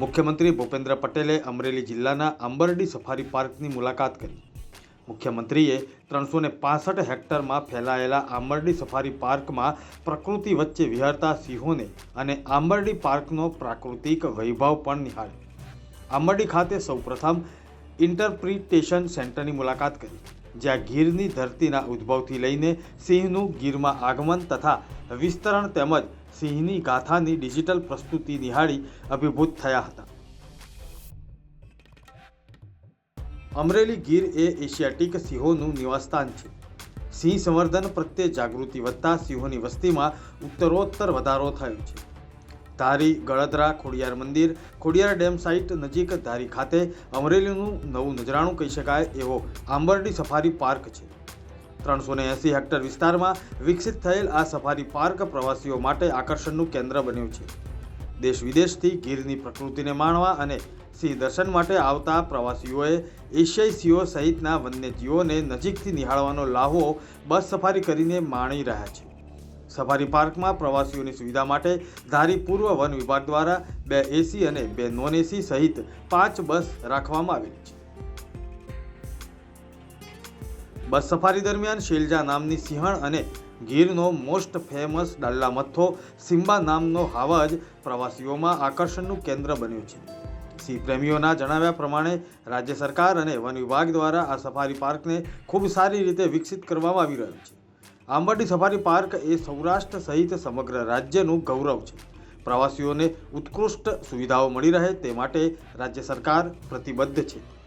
મુખ્યમંત્રી ભૂપેન્દ્ર પટેલે અમરેલી જિલ્લાના આંબરડી સફારી પાર્કની મુલાકાત કરી. મુખ્યમંત્રીએ ત્રણસો ને પાસઠ હેક્ટરમાં ફેલાયેલા આંબરડી સફારી પાર્કમાં પ્રકૃતિ વચ્ચે વિહરતા સિંહોને અને આંબરડી પાર્કનો પ્રાકૃતિક વૈભવ પણ નિહાળ્યો. આંબરડી ખાતે સૌપ્રથમ ઇન્ટરપ્રિટેશન સેન્ટરની મુલાકાત કરી. જ્યાં ગીરની ધરતીના ઉદ્ભવથી લઈને સિંહનું ગીરમાં આગમન તથા વિસ્તરણ તેમજ સિંહની ગાથાની ડિજિટલ પ્રસ્તુતિ નિહાળી અભિભૂત થયા હતા. અમરેલી ગીર એ એશિયાટિક સિંહોનું નિવાસસ્થાન છે. સિંહ સંવર્ધન પ્રત્યે જાગૃતિ વધતા સિંહોની વસ્તીમાં ઉત્તરોત્તર વધારો થયો છે. ધારી ગળદરા ખોડિયાર મંદિર, ખોડિયાર ડેમ સાઇટ નજીક ધારી ખાતે અમરેલીનું નવું નજરાણું કહી શકાય એવો આંબરડી સફારી પાર્ક છે. ત્રણસો ને એંસી હેક્ટર વિસ્તારમાં વિકસિત થયેલ આ સફારી પાર્ક પ્રવાસીઓ માટે આકર્ષણનું કેન્દ્ર બન્યું છે. દેશ વિદેશથી ગીરની પ્રકૃતિને માણવા અને સિંહ દર્શન માટે આવતા પ્રવાસીઓએ એશિયાઈ સિંહો સહિતના વન્યજીવોને નજીકથી નિહાળવાનો લાહવો બસ સફારી કરીને માણી રહ્યા છે. સફારી પાર્કમાં પ્રવાસીઓની સુવિધા માટે ધારી પૂર્વ વન વિભાગ દ્વારા બે એસી અને બે નોન એસી સહિત પાંચ બસ રાખવામાં આવેલી છે. બસ સફારી દરમિયાન શેલજા નામની સિંહણ અને ગીરનો મોસ્ટ ફેમસ ડાલ્લા મથ્થો સિમ્બા નામનો હાવજ પ્રવાસીઓમાં આકર્ષણનું કેન્દ્ર બન્યું છે. સિંહ પ્રેમીઓના જણાવ્યા પ્રમાણે રાજ્ય સરકાર અને વન વિભાગ દ્વારા આ સફારી પાર્કને ખૂબ સારી રીતે વિકસિત કરવામાં આવી રહ્યું છે. આંબરડી સફારી પાર્ક એ સૌરાષ્ટ્ર સહિત સમગ્ર રાજ્યનું ગૌરવ છે. પ્રવાસીઓને ઉત્કૃષ્ટ સુવિધાઓ મળી રહે તે માટે રાજ્ય સરકાર પ્રતિબદ્ધ છે.